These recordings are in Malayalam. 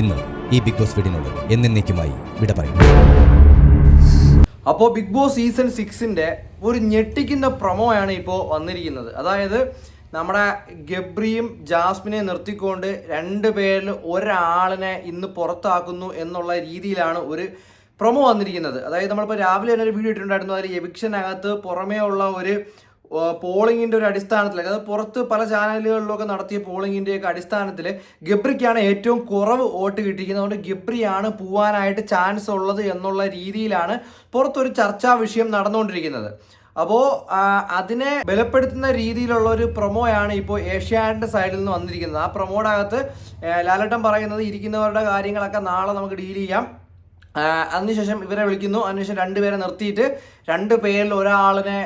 ഇന്ന് ഈ ബിഗ് ബോസ് വീടിനോട് എന്നേക്കുമായി വിട പറയും അപ്പോൾ ബിഗ് ബോസ് സീസൺ സിക്സിന്റെ ഒരു ഞെട്ടിക്കുന്ന പ്രൊമോയാണ് ഇപ്പോൾ വന്നിരിക്കുന്നത്. അതായത് നമ്മുടെ ഗബ്രിയും ജാസ്മിനെ നിർത്തിക്കൊണ്ട് രണ്ട് പേരിൽ ഒരാളിനെ ഇന്ന് പുറത്താക്കുന്നു എന്നുള്ള രീതിയിലാണ് ഒരു പ്രൊമോ വന്നിരിക്കുന്നത്. അതായത് നമ്മളിപ്പോൾ രാവിലെ തന്നെ ഒരു വീഡിയോ ഇട്ടിട്ടുണ്ടായിരുന്നു. അതിൽ എവിക്ഷനകത്ത് പുറമേ ഉള്ള ഒരു പോളിങ്ങിന്റെ ഒരു അടിസ്ഥാനത്തിൽ അതായത് പുറത്ത് പല ചാനലുകളിലൊക്കെ നടത്തിയ പോളിങ്ങിന്റെയൊക്കെ അടിസ്ഥാനത്തിൽ ഗബ്രിക്കാണ് ഏറ്റവും കുറവ് വോട്ട് കിട്ടിയിരിക്കുന്നത്. അതുകൊണ്ട് ഗബ്രിയാണ് പോവാനായിട്ട് ചാൻസ് ഉള്ളത് എന്നുള്ള രീതിയിലാണ് പുറത്തൊരു ചർച്ചാ വിഷയം നടന്നുകൊണ്ടിരിക്കുന്നത്. അപ്പോൾ അതിനെ ബലപ്പെടുത്തുന്ന രീതിയിലുള്ള ഒരു പ്രൊമോയാണ് ഇപ്പോൾ ഏഷ്യാനെറ്റിന്റെ സൈഡിൽ നിന്ന് വന്നിരിക്കുന്നത്. ആ അകത്ത് ആ, പറയുന്നത് ഇരിക്കുന്നവരുടെ കാര്യങ്ങളൊക്കെ നാളെ നമുക്ക് ഡീൽ ചെയ്യാം. അതിനുശേഷം ഇവരെ വിളിക്കുന്നു. അതിനുശേഷം രണ്ടുപേരെ നിർത്തിയിട്ട് രണ്ട് പേരിൽ ഒരാളിനെ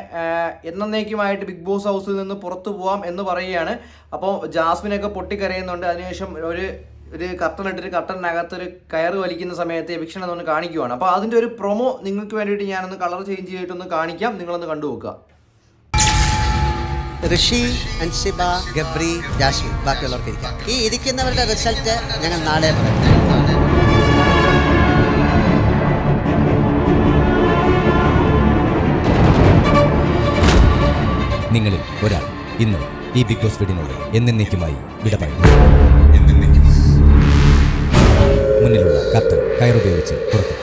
എന്നേക്കുമായിട്ട് ബിഗ് ബോസ് ഹൗസിൽ നിന്ന് പുറത്തു പോവാം എന്ന് പറയുകയാണ്. അപ്പോൾ ജാസ്മിനൊക്കെ പൊട്ടിക്കരയുന്നുണ്ട്. അതിനുശേഷം ഒരു ഒരു കർട്ടൻ ഇട്ടിട്ട് കർട്ടനകത്തൊരു കയറ് വലിക്കുന്ന സമയത്ത് എവിക്ഷൻ എന്നൊന്ന് കാണിക്കുവാണ്. അപ്പോൾ അതിന്റെ ഒരു പ്രൊമോ നിങ്ങൾക്ക് വേണ്ടിയിട്ട് ഞാനൊന്ന് കളർ ചേഞ്ച് ചെയ്തിട്ടൊന്ന് കാണിക്കാം. നിങ്ങളൊന്ന് കണ്ടു നോക്കുക. ഋഷി അൻസിബ ഗബ്രി ജാഷി ബാക്കിയുള്ളവർക്ക് ഇരിക്കാം. ഈ ഇരിക്കുന്നവരുടെ റിസൾട്ട് ഞങ്ങൾ നാളെ പറയും. ഇന്ന് ഈ ബിഗ് ബോസ് വീടിനോട് എന്നേക്കുമായി വിട പറയുന്നു മുന്നിലുള്ള കർട്ടൻ കയറുപയോഗിച്ച് തുറക്കും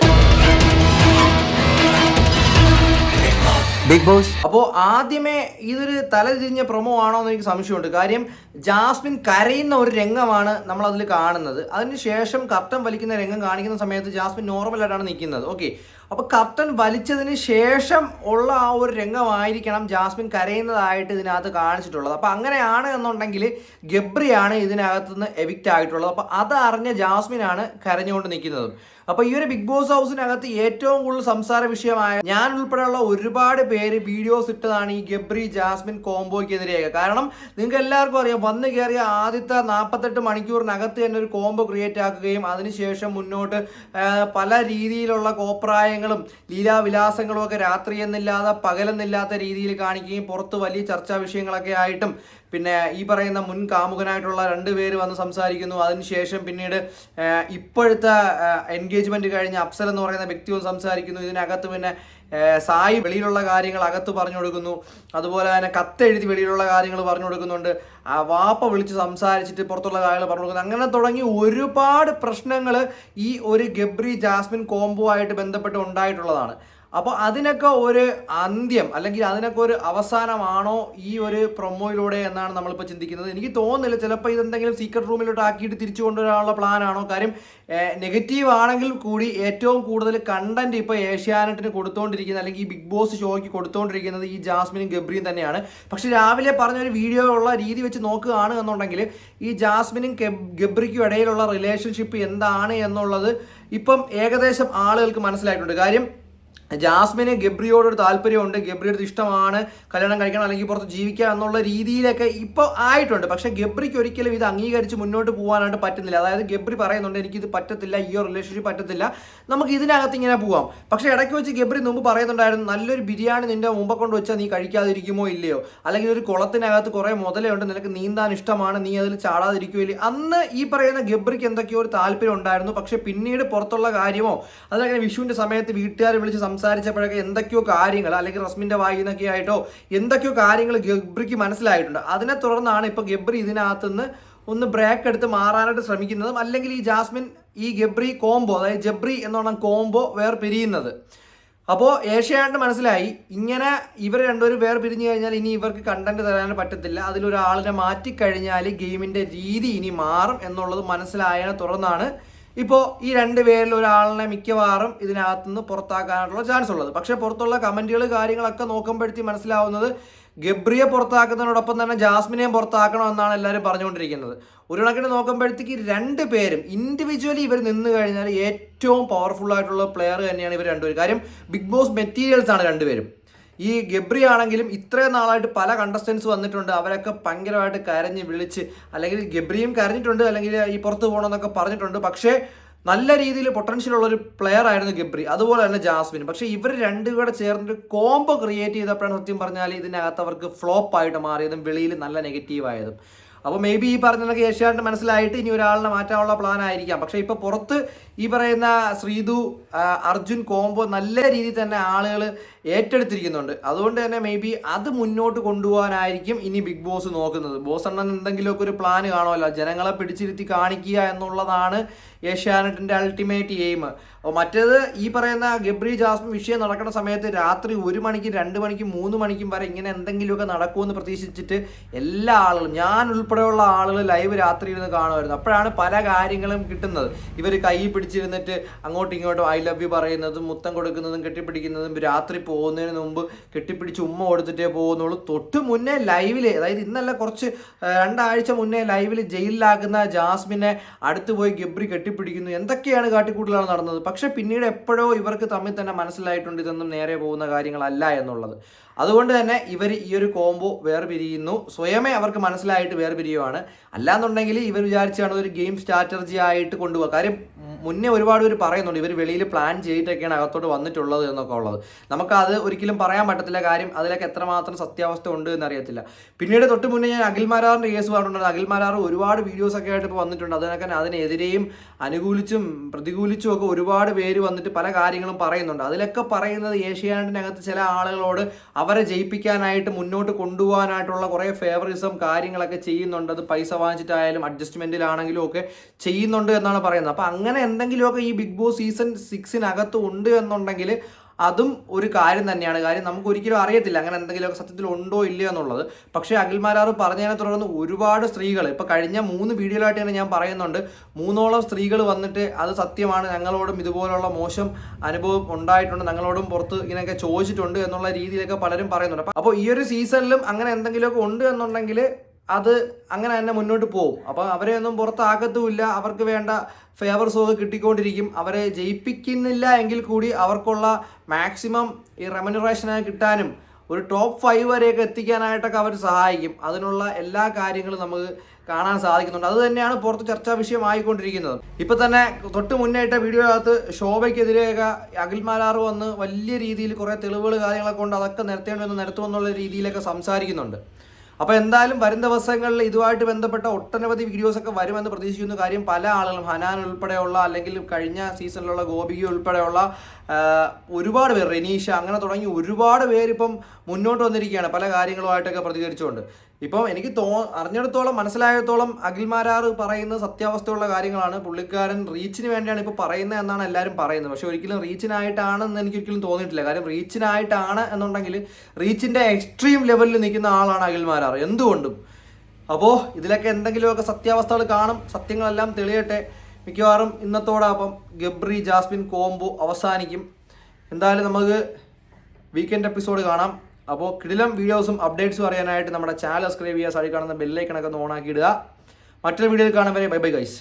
ബിഗ് ബോസ് അപ്പോൾ ആദ്യമേ ഇതൊരു തലതിരിഞ്ഞ പ്രൊമോ ആണോ എന്ന് എനിക്ക് സംശയമുണ്ട്. കാര്യം ജാസ്മിൻ കരയുന്ന ഒരു രംഗമാണ് നമ്മൾ അതിൽ കാണുന്നത് അതിനുശേഷം കർട്ടൻ വലിക്കുന്ന രംഗം കാണിക്കുന്ന സമയത്ത് ജാസ്മിൻ നോർമൽ ആയിട്ടാണ് നിൽക്കുന്നത്. ഓക്കെ അപ്പോൾ കർട്ടൻ വലിച്ചതിന് ശേഷം ഉള്ള ആ ഒരു രംഗമായിരിക്കണം ജാസ്മിൻ കരയുന്നതായിട്ട് ഇതിനകത്ത് കാണിച്ചിട്ടുള്ളത്. അപ്പോൾ അങ്ങനെയാണ് എന്നുണ്ടെങ്കിൽ ഗബ്രിയാണ് ഇതിനകത്തുനിന്ന് എവിക്റ്റ് ആയിട്ടുള്ളത്. അപ്പോൾ അത് അറിഞ്ഞ ജാസ്മിനാണ് കരഞ്ഞുകൊണ്ട് നിൽക്കുന്നത്. അപ്പോൾ ഈ ഒരു ബിഗ് ബോസ് ഹൗസിനകത്ത് ഏറ്റവും കൂടുതൽ സംസാര വിഷയമായ ഞാൻ ഉൾപ്പെടെയുള്ള ഒരുപാട് പേര് വീഡിയോസ് ഇട്ടതാണ് ഈ ഗബ്രി ജാസ്മിൻ കോംബോയ്ക്കെതിരെയൊക്കെ കാരണം നിങ്ങൾക്ക് എല്ലാവർക്കും അറിയാം വന്നു കയറിയ ആദ്യത്തെ നാൽപ്പത്തെട്ട് മണിക്കൂറിനകത്ത് തന്നെ ഒരു കോംബോ ക്രിയേറ്റ് ആക്കുകയും അതിനുശേഷം മുന്നോട്ട് പല രീതിയിലുള്ള കോപ്രായങ്ങളും ലീലാവിലാസങ്ങളും ഒക്കെ രാത്രി എന്നില്ലാതെ പകലെന്നില്ലാത്ത രീതിയിൽ കാണിക്കുകയും പുറത്ത് വലിയ ചർച്ചാ വിഷയങ്ങളൊക്കെ ആയിട്ടും പിന്നെ ഈ പറയുന്ന മുൻ കാമുകനായിട്ടുള്ള രണ്ട് പേര് വന്ന് സംസാരിക്കുന്നു. അതിനുശേഷം പിന്നീട് ഇപ്പോഴത്തെ എൻഗേജ്മെന്റ് കഴിഞ്ഞ അഫ്സൽ എന്ന് പറയുന്ന വ്യക്തി വന്ന് സംസാരിക്കുന്നു. ഇതിനകത്ത് പിന്നെ സായി വെളിയിലുള്ള കാര്യങ്ങൾ അകത്ത് പറഞ്ഞു കൊടുക്കുന്നു. അതുപോലെ തന്നെ കത്തെഴുതി വെളിയിലുള്ള കാര്യങ്ങൾ പറഞ്ഞു കൊടുക്കുന്നുണ്ട്. ആ വാപ്പ വിളിച്ച് സംസാരിച്ചിട്ട് പുറത്തുള്ള കാര്യങ്ങൾ പറഞ്ഞു കൊടുക്കുന്നു. അങ്ങനെ തുടങ്ങി ഒരുപാട് പ്രശ്നങ്ങൾ ഈ ഒരു ഗബ്രി ജാസ്മിൻ കോംബോ ആയിട്ട് ബന്ധപ്പെട്ട് ഉണ്ടായിട്ടുള്ളതാണ്. അപ്പോൾ അതിനൊക്കെ ഒരു അന്ത്യം അല്ലെങ്കിൽ അതിനൊക്കെ ഒരു അവസാനമാണോ ഈ ഒരു പ്രൊമോയിലൂടെ എന്നാണ് നമ്മളിപ്പോൾ ചിന്തിക്കുന്നത്. എനിക്ക് തോന്നുന്നില്ല ചിലപ്പോൾ ഇതെന്തെങ്കിലും സീക്രട്ട് റൂമിലോട്ട് ആക്കിയിട്ട് തിരിച്ചു കൊണ്ടുവരാനുള്ള പ്ലാനാണോ കാര്യം നെഗറ്റീവ് ആണെങ്കിൽ കൂടി ഏറ്റവും കൂടുതൽ കണ്ടന്റ് ഇപ്പോൾ ഏഷ്യാനെറ്റിന് കൊടുത്തുകൊണ്ടിരിക്കുന്നത് അല്ലെങ്കിൽ ഈ ബിഗ് ബോസ് ഷോയ്ക്ക് കൊടുത്തുകൊണ്ടിരിക്കുന്നത് ഈ ജാസ്മിനും ഗബ്രിയും തന്നെയാണ്. പക്ഷെ രാവിലെ പറഞ്ഞ ഒരു വീഡിയോ ഉള്ള രീതി വെച്ച് നോക്കുകയാണ് എന്നുണ്ടെങ്കിൽ ഈ ജാസ്മിനും ഗബ്- ഗബ്രിക്കും ഇടയിലുള്ള റിലേഷൻഷിപ്പ് എന്താണ് എന്നുള്ളത് ഇപ്പം ഏകദേശം ആളുകൾക്ക് മനസ്സിലായിട്ടുണ്ട്. കാര്യം ജാസ്മിന് ഗബ്രിയോടൊരു താല്പര്യമുണ്ട്. ഗബ്രിയുടെ ഇഷ്ടമാണ്. കല്യാണം കഴിക്കണം അല്ലെങ്കിൽ പുറത്ത് ജീവിക്കുക എന്നുള്ള രീതിയിലൊക്കെ ഇപ്പോൾ ആയിട്ടുണ്ട്. പക്ഷെ ഗബ്രിക്ക് ഒരിക്കലും ഇത് അംഗീകരിച്ച് മുന്നോട്ട് പോകാനായിട്ട് പറ്റുന്നില്ല. അതായത് ഗബ്രി പറയുന്നുണ്ട് എനിക്ക് ഇത് പറ്റത്തില്ല. ഈ ഒരു റിലേഷൻഷിപ്പ് പറ്റത്തില്ല. നമുക്ക് ഇതിനകത്ത് ഇങ്ങനെ പോവാം. പക്ഷെ ഇടയ്ക്ക് വെച്ച് ഗബ്രി മുമ്പ് പറയുന്നുണ്ടായിരുന്നു നല്ലൊരു ബിരിയാണി നിന്റെ മുമ്പ് കൊണ്ട് വെച്ചാൽ നീ കഴിക്കാതിരിക്കുമോ ഇല്ലയോ? അല്ലെങ്കിൽ ഒരു കുളത്തിനകത്ത് കുറേ മുതലുണ്ട് നിനക്ക് നീന്താൻ ഇഷ്ടമാണ്. നീ അതിൽ ചാടാതിരിക്കുമോ ഇല്ലേ അന്ന് ഈ പറയുന്ന ഗബ്രിക്ക് എന്തൊക്കെയോ ഒരു താല്പര്യം ഉണ്ടായിരുന്നു. പക്ഷേ പിന്നീട് പുറത്തുള്ള കാര്യമോ അതങ്ങനെ വിഷുവിന്റെ സമയത്ത് വീട്ടുകാരെ വിളിച്ച് സംസാരിച്ചപ്പോഴൊക്കെ എന്തൊക്കെയോ കാര്യങ്ങൾ അല്ലെങ്കിൽ റസ്മിന്റെ വായിൽ നിന്നൊക്കെ ആയിട്ടോ എന്തൊക്കെയോ കാര്യങ്ങൾ ഗബ്രിക്ക് മനസ്സിലായിട്ടുണ്ട്. അതിനെ തുടർന്നാണ് ഇപ്പൊ ഗബ്രി ഇതിനകത്തുനിന്ന് ഒന്ന് ബ്രേക്ക് എടുത്ത് മാറാനായിട്ട് ശ്രമിക്കുന്നതും അല്ലെങ്കിൽ ഈ ജാസ്മിൻ ഈ ഗബ്രി കോംബോ അതായത് ജബ്രി എന്നുള്ള കോംബോ വേർ പിരിയുന്നത് അപ്പോൾ ഏഷ്യാണ്ട് മനസ്സിലായി ഇങ്ങനെ ഇവർ രണ്ടുപേരും വേർ പിരിഞ്ഞു കഴിഞ്ഞാൽ ഇനി ഇവർക്ക് കണ്ടന്റ് തരാൻ പറ്റത്തില്ല. അതിലൊരാളിനെ മാറ്റിക്കഴിഞ്ഞാൽ ഗെയിമിന്റെ രീതി ഇനി മാറും എന്നുള്ളത് മനസ്സിലായതിനെ തുടർന്നാണ് ഇപ്പോൾ ഈ രണ്ട് പേരിൽ ഒരാളിനെ മിക്കവാറും ഇതിനകത്തുനിന്ന് പുറത്താക്കാനായിട്ടുള്ള ചാൻസ് ഉള്ളത്. പക്ഷേ പുറത്തുള്ള കമന്റുകൾ കാര്യങ്ങളൊക്കെ നോക്കുമ്പോഴത്തേക്ക് മനസ്സിലാവുന്നത് ഗബ്രിയെ പുറത്താക്കുന്നതിനോടൊപ്പം തന്നെ ജാസ്മിനെയും പുറത്താക്കണം എന്നാണ് എല്ലാവരും പറഞ്ഞുകൊണ്ടിരിക്കുന്നത്. ഒരു കണക്കിന് നോക്കുമ്പോഴത്തേക്ക് രണ്ട് പേരും ഇൻഡിവിജ്വലി ഇവർ നിന്ന് കഴിഞ്ഞാൽ ഏറ്റവും പവർഫുൾ ആയിട്ടുള്ള പ്ലെയർ തന്നെയാണ് ഇവർ രണ്ടുപേരും. കാര്യം ബിഗ് ബോസ് മെറ്റീരിയൽസ് ആണ് രണ്ടുപേരും. ഈ ഗബ്രി ആണെങ്കിലും ഇത്രയും നാളായിട്ട് പല കണ്ടസ്റ്റൻസ് വന്നിട്ടുണ്ട്. അവരൊക്കെ ഭയങ്കരമായിട്ട് കരഞ്ഞ് വിളിച്ച് അല്ലെങ്കിൽ ഗബ്രിയും കരഞ്ഞിട്ടുണ്ട് അല്ലെങ്കിൽ ഈ പുറത്ത് പോകണമെന്നൊക്കെ പറഞ്ഞിട്ടുണ്ട്. പക്ഷേ നല്ല രീതിയിൽ പൊട്ടൻഷ്യൽ ഉള്ള ഒരു പ്ലെയർ ആയിരുന്നു ഗബ്രി. അതുപോലെ തന്നെ ജാസ്മിൻ. പക്ഷേ ഇവർ രണ്ടും കൂടെ ചേർന്നിട്ട് കോംബോ ക്രിയേറ്റ് ചെയ്തപ്പോഴാണ് സത്യം പറഞ്ഞാൽ ഇതിനകത്ത് അവർക്ക് ഫ്ലോപ്പ് ആയിട്ട് മാറിയതും വെളിയിൽ നല്ല നെഗറ്റീവ് ആയതും. അപ്പോൾ മേ ബി ഈ പറഞ്ഞതൊക്കെ ഏഷ്യാനെറ്റ് മനസ്സിലായിട്ട് ഇനി ഒരാളിനെ മാറ്റാനുള്ള പ്ലാൻ ആയിരിക്കാം. പക്ഷെ ഇപ്പോൾ പുറത്ത് ഈ പറയുന്ന ശ്രീതു അർജുൻ കോംബോ നല്ല രീതിയിൽ തന്നെ ആളുകൾ ഏറ്റെടുത്തിരിക്കുന്നുണ്ട്. അതുകൊണ്ട് തന്നെ മേ ബി അത് മുന്നോട്ട് കൊണ്ടുപോകാനായിരിക്കും ഇനി ബിഗ് ബോസ് നോക്കുന്നത്. ബോസ് എണ്ണൻ എന്തെങ്കിലുമൊക്കെ ഒരു പ്ലാൻ കാണുമല്ലോ? ജനങ്ങളെ പിടിച്ചിരുത്തി കാണിക്കുക എന്നുള്ളതാണ് ഏഷ്യാനെറ്റിന്റെ അൾട്ടിമേറ്റ് എയിം മറ്റേത് ഈ പറയുന്ന ഗബ്രി ജാസ്മിൻ വിഷയം നടക്കുന്ന സമയത്ത് രാത്രി ഒരു മണിക്കും രണ്ട് മണിക്കും മൂന്ന് മണിക്കും വരെ ഇങ്ങനെ എന്തെങ്കിലുമൊക്കെ നടക്കുമെന്ന് പ്രതീക്ഷിച്ചിട്ട് എല്ലാ ആളുകളും ഞാൻ ഉൾപ്പെടെയുള്ള ആളുകൾ ലൈവ് രാത്രി ഇരുന്ന് കാണുമായിരുന്നു. അപ്പോഴാണ് പല കാര്യങ്ങളും കിട്ടുന്നത്. ഇവർ കൈ പിടിച്ചിരുന്നിട്ട് അങ്ങോട്ടും ഇങ്ങോട്ടും ഐ ലവ് യു പറയുന്നതും മുത്തം കൊടുക്കുന്നതും കെട്ടിപ്പിടിക്കുന്നതും രാത്രി പോകുന്നതിന് മുമ്പ് കെട്ടിപ്പിടിച്ച് ഉമ്മ കൊടുത്തിട്ടേ പോകുന്നുള്ളൂ. തൊട്ട് മുന്നേ ലൈവിൽ അതായത് ഇന്നല്ല കുറച്ച് രണ്ടാഴ്ച മുന്നേ ലൈവിൽ ജയിലിലാക്കുന്ന ജാസ്മിനെ അടുത്ത് പോയി ഗബ്രി കെട്ടിപ്പിടിക്കുന്നു. എന്തൊക്കെയാണ് കാട്ടിക്കൂട്ടലാണ് നടന്നത്? പക്ഷെ പിന്നീട് എപ്പോഴോ ഇവർക്ക് തമ്മിൽ തന്നെ മനസ്സിലായിട്ടുണ്ട് ഇതൊന്നും നേരെ പോകുന്ന കാര്യങ്ങളല്ല എന്നുള്ളത്. അതുകൊണ്ട് തന്നെ ഇവർ ഈ ഒരു കോംബോ വേർപിരിയുന്നു. സ്വയമേ അവർക്ക് മനസ്സിലായിട്ട് വേർപിരിയുവാണ്. അല്ലാന്നുണ്ടെങ്കിൽ ഇവർ വിചാരിച്ചാണ് ഒരു ഗെയിം സ്ട്രാറ്റജി ആയിട്ട് കൊണ്ടുപോകുക കാര്യം മുന്നേ ഒരുപാട് പേര് പറയുന്നുണ്ട് ഇവർ വെളിയിൽ പ്ലാൻ ചെയ്തിട്ടൊക്കെയാണ് അകത്തോട്ട് വന്നിട്ടുള്ളത് എന്നൊക്കെ ഉള്ളത്. നമുക്കത് ഒരിക്കലും പറയാൻ പറ്റത്തില്ല കാര്യം അതിലൊക്കെ എത്രമാത്രം സത്യാവസ്ഥ ഉണ്ട് എന്നറിയത്തില്ല. പിന്നീട് തൊട്ട് മുന്നേ ഞാൻ അഖിൽ മാരാറിന്റെ കേസ് പറഞ്ഞിട്ടുണ്ട്. അഖിൽ മാരാർ ഒരുപാട് വീഡിയോസ് ഒക്കെ ആയിട്ട് ഇപ്പോൾ വന്നിട്ടുണ്ട്. അതിനൊക്കെ അതിനെതിരെയും അനുകൂലിച്ചും പ്രതികൂലിച്ചും ഒക്കെ ഒരുപാട് പേര് വന്നിട്ട് പല കാര്യങ്ങളും പറയുന്നുണ്ട്. അതിലൊക്കെ പറയുന്നത് ഏഷ്യാനെറ്റിനകത്ത് ചില ആളുകളോട് അവരെ ജയിപ്പിക്കാനായിട്ട് മുന്നോട്ട് കൊണ്ടുപോകാനായിട്ടുള്ള കുറേ ഫേവറിസം കാര്യങ്ങളൊക്കെ ചെയ്യുന്നുണ്ട്. അത് പൈസ വാങ്ങിച്ചിട്ടായാലും അഡ്ജസ്റ്റ്മെന്റിലാണെങ്കിലും ഒക്കെ ചെയ്യുന്നുണ്ട് എന്നാണ് പറയുന്നത്. അപ്പോൾ അങ്ങനെ എന്തെങ്കിലുമൊക്കെ ഈ ബിഗ് ബോസ് സീസൺ സിക്സിനകത്ത് ഉണ്ട് എന്നുണ്ടെങ്കിൽ അതും ഒരു കാര്യം തന്നെയാണ്. കാര്യം നമുക്ക് ഒരിക്കലും അറിയത്തില്ല അങ്ങനെ എന്തെങ്കിലുമൊക്കെ സത്യത്തിൽ ഉണ്ടോ ഇല്ലയോ എന്നുള്ളത്. പക്ഷേ അഖിൽമാരാർ പറഞ്ഞതിനെ തുടർന്ന് ഒരുപാട് സ്ത്രീകൾ ഇപ്പോൾ കഴിഞ്ഞ മൂന്ന് വീഡിയോയിലായിട്ട് തന്നെ ഞാൻ പറയുന്നുണ്ട്. മൂന്നോളം സ്ത്രീകൾ വന്നിട്ട് അത് സത്യമാണ് ഞങ്ങളോടും ഇതുപോലുള്ള മോശം അനുഭവം ഉണ്ടായിട്ടുണ്ട് ഞങ്ങളോടും പുറത്ത് ഇങ്ങനെയൊക്കെ ചോദിച്ചിട്ടുണ്ട് എന്നുള്ള രീതിയിലൊക്കെ പലരും പറയുന്നുണ്ട്. അപ്പോൾ ഈ ഒരു സീസണിലും അങ്ങനെ എന്തെങ്കിലുമൊക്കെ ഉണ്ട് എന്നുണ്ടെങ്കിൽ അത് അങ്ങനെ തന്നെ മുന്നോട്ട് പോകും അപ്പോൾ അവരെ ഒന്നും പുറത്താക്കത്തുമില്ല. അവർക്ക് വേണ്ട ഫേവർസൊക്കെ കിട്ടിക്കൊണ്ടിരിക്കും. അവരെ ജയിപ്പിക്കുന്നില്ല എങ്കിൽ കൂടി അവർക്കുള്ള മാക്സിമം ഈ റെമനുറേഷനായി കിട്ടാനും ഒരു ടോപ്പ് ഫൈവ് വരെയൊക്കെ എത്തിക്കാനായിട്ടൊക്കെ അവർ സഹായിക്കും. അതിനുള്ള എല്ലാ കാര്യങ്ങളും നമുക്ക് കാണാൻ സാധിക്കുന്നുണ്ട്. അത് തന്നെയാണ് പുറത്ത് ചർച്ചാ വിഷയമായിക്കൊണ്ടിരിക്കുന്നത്. ഇപ്പം തന്നെ തൊട്ട് മുന്നേറ്റ വീഡിയോകത്ത് ശോഭയ്ക്കെതിരെയൊക്കെ അഖിൽമാലാർ വന്ന് വലിയ രീതിയിൽ കുറേ തെളിവുകൾ കാര്യങ്ങളൊക്കെ കൊണ്ട് അതൊക്കെ നിരത്തേണ്ടി വന്ന് നിരത്തുമെന്നുള്ള രീതിയിലൊക്കെ സംസാരിക്കുന്നുണ്ട്. അപ്പോൾ എന്തായാലും വരും ദിവസങ്ങളിൽ ഇതുമായിട്ട് ബന്ധപ്പെട്ട ഒട്ടനവധി വീഡിയോസ് ഒക്കെ വരുമെന്ന് പ്രതീക്ഷിക്കുന്ന. കാര്യം പല ആളുകളും ഹനാൻ ഉൾപ്പെടെയുള്ള അല്ലെങ്കിൽ കഴിഞ്ഞ സീസണിലുള്ള ഗോപിക ഉൾപ്പെടെയുള്ള ഒരുപാട് പേർ റെനീഷ അങ്ങനെ തുടങ്ങി ഒരുപാട് പേരിപ്പം മുന്നോട്ട് വന്നിരിക്കുകയാണ്. പല കാര്യങ്ങളുമായിട്ടൊക്കെ പ്രതികരിച്ചുകൊണ്ട്. ഇപ്പം എനിക്ക് തോ അറിഞ്ഞിടത്തോളം മനസ്സിലായത്തോളം അഖിൽമാരാർ പറയുന്ന സത്യാവസ്ഥയുള്ള കാര്യങ്ങളാണ്. പുള്ളിക്കാരൻ റീച്ചിന് വേണ്ടിയാണ് ഇപ്പോൾ പറയുന്നത് എന്നാണ് എല്ലാവരും പറയുന്നത്. പക്ഷെ ഒരിക്കലും റീച്ചിനായിട്ടാണെന്ന് എനിക്ക് ഒരിക്കലും തോന്നിയിട്ടില്ല. കാര്യം റീച്ചിനായിട്ടാണ് എന്നുണ്ടെങ്കിൽ റീച്ചിന്റെ എക്സ്ട്രീം ലെവലിൽ നിൽക്കുന്ന ആളാണ് അഖിൽമാരാർ എന്തുകൊണ്ടും. അപ്പോൾ ഇതിലൊക്കെ എന്തെങ്കിലുമൊക്കെ സത്യാവസ്ഥകൾ കാണും. സത്യങ്ങളെല്ലാം തെളിയട്ടെ. മിക്കവാറും ഇന്നത്തോടൊപ്പം ഗബ്രി ജാസ്മിൻ കോംബോ അവസാനിക്കും. എന്തായാലും നമുക്ക് വീക്കെൻഡ് എപ്പിസോഡ് കാണാം. അപ്പോൾ കിടിലം വീഡിയോസും അപ്ഡേറ്റ്സും അറിയാനായിട്ട് നമ്മുടെ ചാനൽ സബ്സ്ക്രൈബ് ചെയ്യുക സൈഡിൽ കാണുന്ന ബെല്ലൈക്കണൊക്കെ ഒന്ന് ഓണാക്കി ഇടുക. മറ്റൊരു വീഡിയോയിൽ വരെ ബൈ ബൈ ഗൈസ്